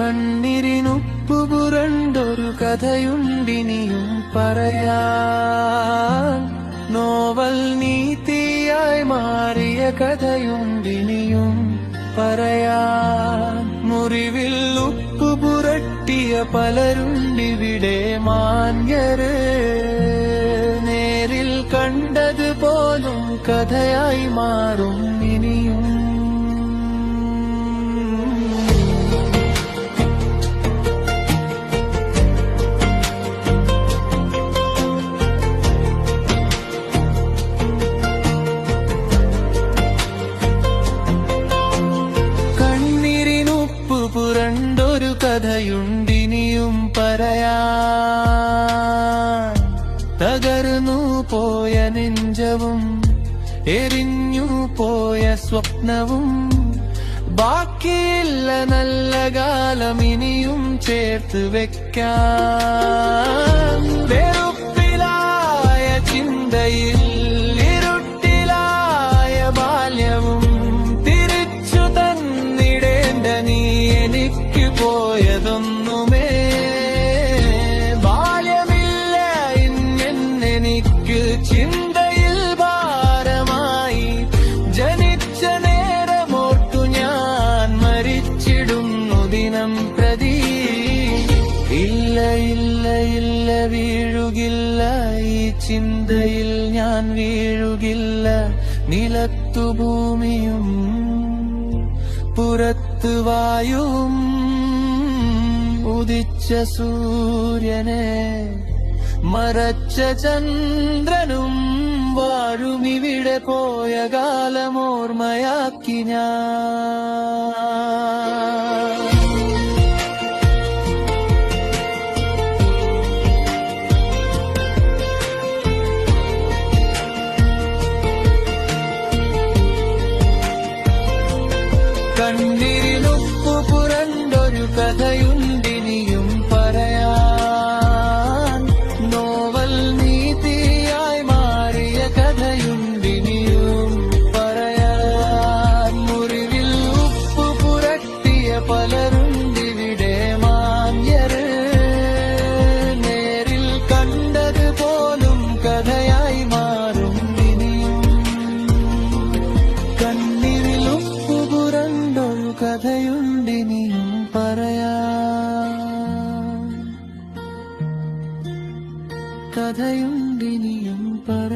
കണ്ണിരിനുപ്പു പുരണ്ടൊരു കഥയുണ്ടിനിയും പറയാ നോവൽ നീതിയായി മാറിയ കഥയുണ്ടിനിയും പറയാ മുറിവിൽ ഉപ്പു പുരട്ടിയ പലരുണ്ടിവിടെ മാന്യര്. നേരിൽ കണ്ടത് പോലും കഥയായി മാറും ഇനിയും. കഥയുണ്ടിനിയും പറയാ തകർന്നു പോയ നെഞ്ചവും എരിഞ്ഞു പോയ സ്വപ്നവും ബാക്കിയില്ല നല്ല കാലം ഇനിയും ചേർത്ത് വെക്കാൻ. പോയതൊന്നുമേ ബാല്യമില്ല ഇന്നെനിക്ക് ചിന്തയിൽ ഭാരമായി. ജനിച്ച നേരമോർത്തു ഞാൻ മരിച്ചിടുന്നു ദിനം പ്രതി. ഇല്ല ഇല്ല ഇല്ല വീഴുകില്ല. ഈ ചിന്തയിൽ ഞാൻ വീഴുകില്ല. നിലത്തു ഭൂമിയും പുറത്തു വായും. ഉദിച്ച സൂര്യനെ മറച്ച ചന്ദ്രനും വാഴുമിവിടെ പോയ കാലമോർമ്മയാക്കി ഞാൻ. കണ്ണിരിലുപ്പു പുരണ്ടൊരു കഥയുണ്ടിനിയും പലരുണ്ടിവിടെ മാന്യര്. നേരിൽ കണ്ടത് കഥയായി മാറും ഇനിയും കണ്ണിരിൽ ഉപ്പു പുരണ്ടൊരു കഥയുണ്ടിനിയും പറ